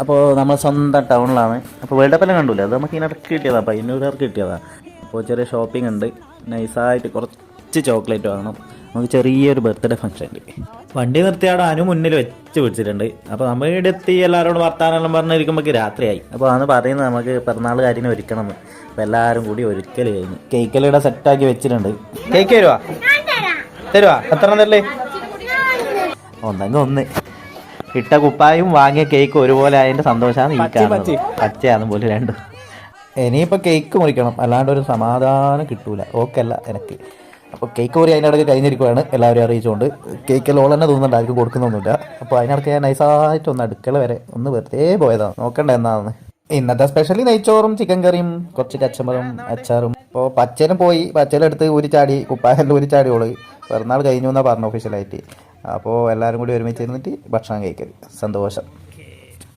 അപ്പോൾ നമ്മൾ സ്വന്തം ടൗണിലാണ്. അപ്പോൾ വേൾഡ് കപ്പെല്ലാം കണ്ടില്ല അത് നമുക്ക് ഇതിനിടയ്ക്ക് കിട്ടിയതാണ് അപ്പോൾ പയ്യന്നൂരുകാർക്ക് കിട്ടിയതാണ് അപ്പോൾ ചെറിയ ഷോപ്പിംഗ് ഉണ്ട്. നൈസായിട്ട് കുറച്ച് ചോക്ലേറ്റ് വാങ്ങണം. നമുക്ക് ചെറിയൊരു ബർത്ത്ഡേ ഫംഗ്ഷൻ ഉണ്ട് വണ്ടി നിർത്തിയാണ് അനു മുന്നിൽ വെച്ച് പിടിച്ചിട്ടുണ്ട്. അപ്പോൾ നമ്മൾ ഇവിടെ എത്തി എല്ലാവരോടും വർത്താനെല്ലാം പറഞ്ഞിരിക്കുമ്പോൾ രാത്രിയായി. അപ്പോൾ അന്ന് പറയുന്നത് നമുക്ക് പിറന്നാൾ കാര്യം ഒരുക്കണം. അപ്പോൾ എല്ലാവരും കൂടി ഒരുക്കൽ കഴിഞ്ഞ്. കേക്കെല്ലാം സെറ്റാക്കി വെച്ചിട്ടുണ്ട്. കേക്ക് തരുവാ? തരുവാ? എത്ര തരല്ലേ ഒന്നെങ്കിൽ ഒന്ന്. ഇട്ട കുപ്പായും വാങ്ങിയ കേക്ക് ഒരുപോലെ അതിന്റെ സന്തോഷമാണ് ഈ കാണുന്നത്. പച്ചയാണ് പോലെ രണ്ടും. ഇനിയിപ്പോൾ കേക്ക് മുറിക്കണം. അല്ലാണ്ട് ഒരു സമാധാനം കിട്ടൂല. ഓക്കെ അല്ല എനിക്ക്. അപ്പോൾ കേക്ക് മുറി അതിനിടയ്ക്ക് കഴിഞ്ഞിരിക്കുവാണ്. എല്ലാവരും അറിയിച്ചുകൊണ്ട് കേക്ക് ഓൾ തന്നെ തോന്നുന്നുണ്ട്. ആർക്കും കൊടുക്കുന്നൊന്നുമില്ല. അപ്പോൾ അതിനിടയ്ക്ക് ഞാൻ നൈസായിട്ട് ഒന്ന് അടുക്കള വരെ ഒന്ന് വെറുതെ പോയതാണ് നോക്കണ്ട എന്നാന്ന്. ഇന്നത്തെ സ്പെഷ്യലി നെയ്ച്ചോറും ചിക്കൻ കറിയും കുറച്ച് കച്ചമ്പറും അച്ചാറും. ഇപ്പോൾ പച്ചനും പോയി പച്ചയിലെടുത്ത് ചാടി കുപ്പായല്ല ഒരു ചാടിയോൾ പിറന്നാൾ കഴിഞ്ഞു എന്നാണ് പറഞ്ഞു ഒഫീഷ്യലായിട്ട് അപ്പോൾ എല്ലാവരും കൂടി ഒരുമിച്ച് ഇരുന്നിട്ട് ഭക്ഷണം കഴിക്കൽ സന്തോഷം.